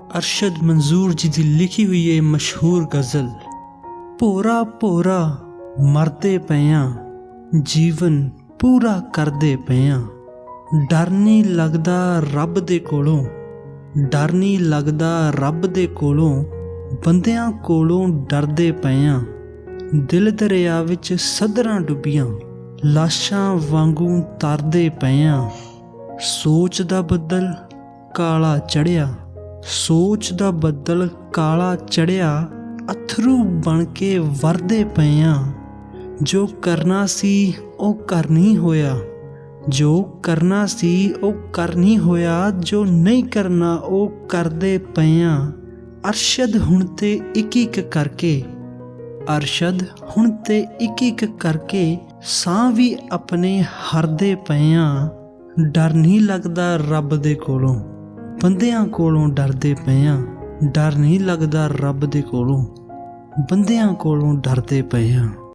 ਅਰਸ਼ਦ ਮਨਜ਼ੂਰ ਜੀ ਦੀ ਲਿਖੀ ਹੋਈ ਇਹ ਮਸ਼ਹੂਰ ਗਜ਼ਲ, ਭੋਰਾ ਭੋਰਾ ਮਰਦੇ ਪਿਆ ਜੀਵਨ ਪੂਰਾ ਕਰਦੇ ਪਏ ਡਰ ਨਹੀਂ ਲੱਗਦਾ ਰੱਬ ਦੇ ਕੋਲੋਂ, ਡਰ ਨਹੀਂ ਲੱਗਦਾ ਰੱਬ ਦੇ ਕੋਲੋਂ, ਬੰਦਿਆਂ ਕੋਲੋਂ ਡਰਦੇ ਪਿਆ ਦਿਲ ਦਰਿਆ ਵਿੱਚ ਸਦਰਾਂ ਡੁੱਬੀਆਂ, ਲਾਸ਼ਾਂ ਵਾਂਗੂ ਤਰਦੇ ਪਏ ਸੋਚ ਦਾ ਬੱਦਲ ਕਾਲਾ ਚੜਿਆ ਸੋਚ ਦਾ ਬੱਦਲ ਕਾਲਾ ਚੜਿਆ, ਅਥਰੂ ਬਣ ਕੇ ਵਰਦੇ ਪਏ ਆ ਜੋ ਕਰਨਾ ਸੀ ਉਹ ਕਰ ਨਹੀਂ ਹੋਇਆ। ਜੋ ਕਰਨਾ ਸੀ ਉਹ ਕਰ ਨਹੀਂ ਹੋਇਆ। ਜੋ ਨਹੀਂ ਕਰਨਾ ਉਹ ਕਰਦੇ ਪਏ ਆ ਅਰਸ਼ਦ ਹੁਣ ਤੇ ਇੱਕ ਇੱਕ ਕਰਕੇ। ਅਰਸ਼ਦ ਹੁਣ ਤੇ ਇੱਕ ਇੱਕ ਕਰਕੇ ਸਾਹ ਵੀ ਆਪਣੇ ਹਰਦੇ ਪਏ ਆ ਡਰ ਨਹੀਂ ਲੱਗਦਾ ਰੱਬ ਦੇ ਕੋਲੋਂ। ਬੰਦਿਆਂ ਕੋਲੋਂ ਡਰਦੇ ਪਏ ਆ। ਡਰ ਨਹੀਂ ਲੱਗਦਾ ਰੱਬ ਦੇ ਕੋਲੋਂ। ਬੰਦਿਆਂ ਕੋਲੋਂ ਡਰਦੇ ਪਏ ਆ।